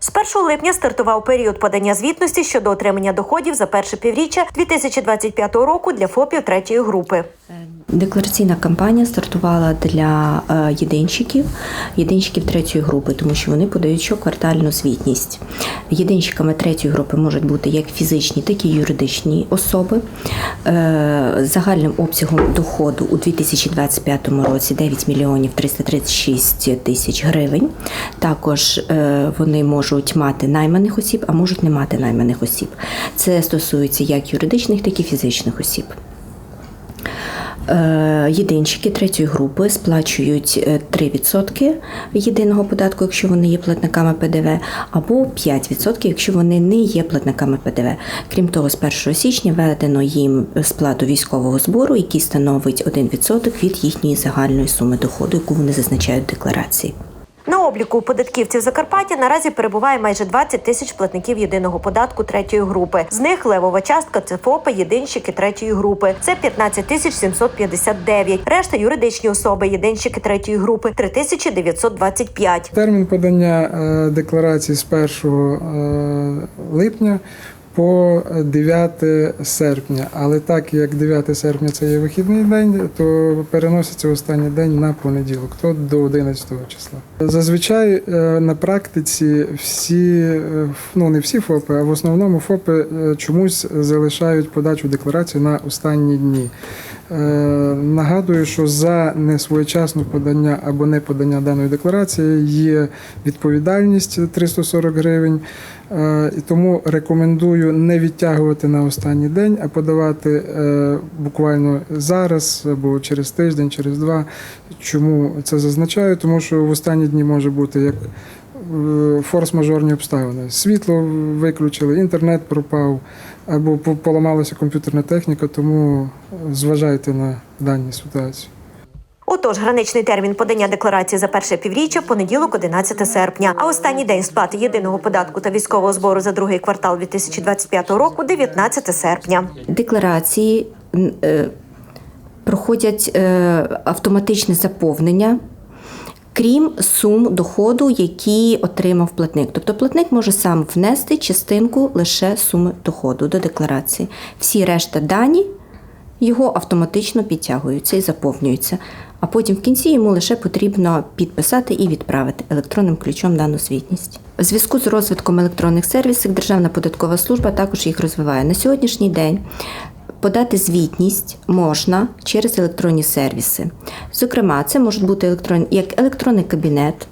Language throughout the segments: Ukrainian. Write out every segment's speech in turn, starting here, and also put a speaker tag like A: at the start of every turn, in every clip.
A: З 1 липня стартував період подання звітності щодо отримання доходів за перше півріччя 2025 року для ФОПів третьої групи.
B: Деклараційна кампанія стартувала для е, єдинщиків, єдинщиків третьої групи, тому що вони подають щоквартальну звітність. Єдинщиками третьої групи можуть бути як фізичні, так і юридичні особи. Е, Загальним обсягом доходу у 2025 році 9 мільйонів 336 тисяч гривень. Також е, вони можуть мати найманих осіб, а можуть не мати найманих осіб. Це стосується як юридичних, так і фізичних осіб. Е, Єдинщики третьої групи сплачують е, 3% єдиного податку, якщо вони є платниками ПДВ, або 5%, якщо вони не є платниками ПДВ. Крім того, з 1 січня введено їм сплату військового збору, який становить 1% від їхньої загальної суми доходу, яку вони зазначають в декларації.
A: На обліку у податківців Закарпаття наразі перебуває майже 20 тисяч платників єдиного податку третьої групи. З них левова частка це ФОПи, єдинщики третьої групи. Це 15 тисяч 759. Решта юридичні особи, єдинщики третьої групи 3925.
C: Термін подання е, декларації з 1 е, липня по 9 серпня. Але так як 9 серпня це є вихідний день, то переноситься останній день на понеділок, то до 11 числа. Зазвичай е, на практиці всі, е, ну не всі ФОПи, а в основному ФОПи е, чомусь залишають подачу декларації на останні дні. Е, Нагадую, що за несвоєчасне подання або не подання даної декларації є відповідальність 340 гривень. Е, І тому рекомендую не відтягувати на останній день, а подавати е, буквально зараз або через тиждень, через два. Чому це зазначаю? Тому що в останні дні може бути як форс-мажорні обставини. Світло виключили, інтернет пропав або поламалася комп'ютерна техніка, тому зважайте на дані ситуації.
A: Отож, граничний термін подання декларації за перше півріччя понеділок, 11 серпня. А останній день сплати єдиного податку та військового збору за другий квартал 2025 року 19 серпня.
B: Декларації е, проходять е, автоматичне заповнення. Крім сум доходу, які отримав платник. Тобто платник може сам внести частинку лише суми доходу до декларації. Всі решта дані його автоматично підтягуються і заповнюються. А потім в кінці йому лише потрібно підписати і відправити електронним ключом дану звітність. В зв'язку з розвитком електронних сервісів Державна податкова служба також їх розвиває. На сьогоднішній день подати звітність можна через електронні сервіси. Зокрема, це може бути електрон... як електронний кабінет,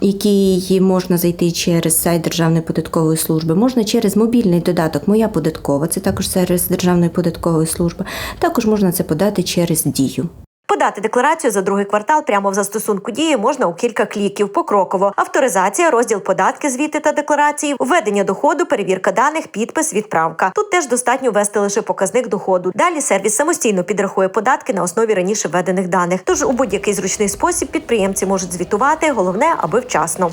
B: який можна зайти через сайт Державної податкової служби, можна через мобільний додаток Моя податкова, це також сервіс Державної податкової служби. Також можна це подати через дію.
A: Подати декларацію за другий квартал прямо в застосунку дії можна у кілька кліків покроково. Авторизація, розділ податки, звіти та декларації, введення доходу, перевірка даних, підпис, відправка. Тут теж достатньо ввести лише показник доходу. Далі сервіс самостійно підрахує податки на основі раніше введених даних. Тож у будь-який зручний спосіб підприємці можуть звітувати. Головне, аби вчасно.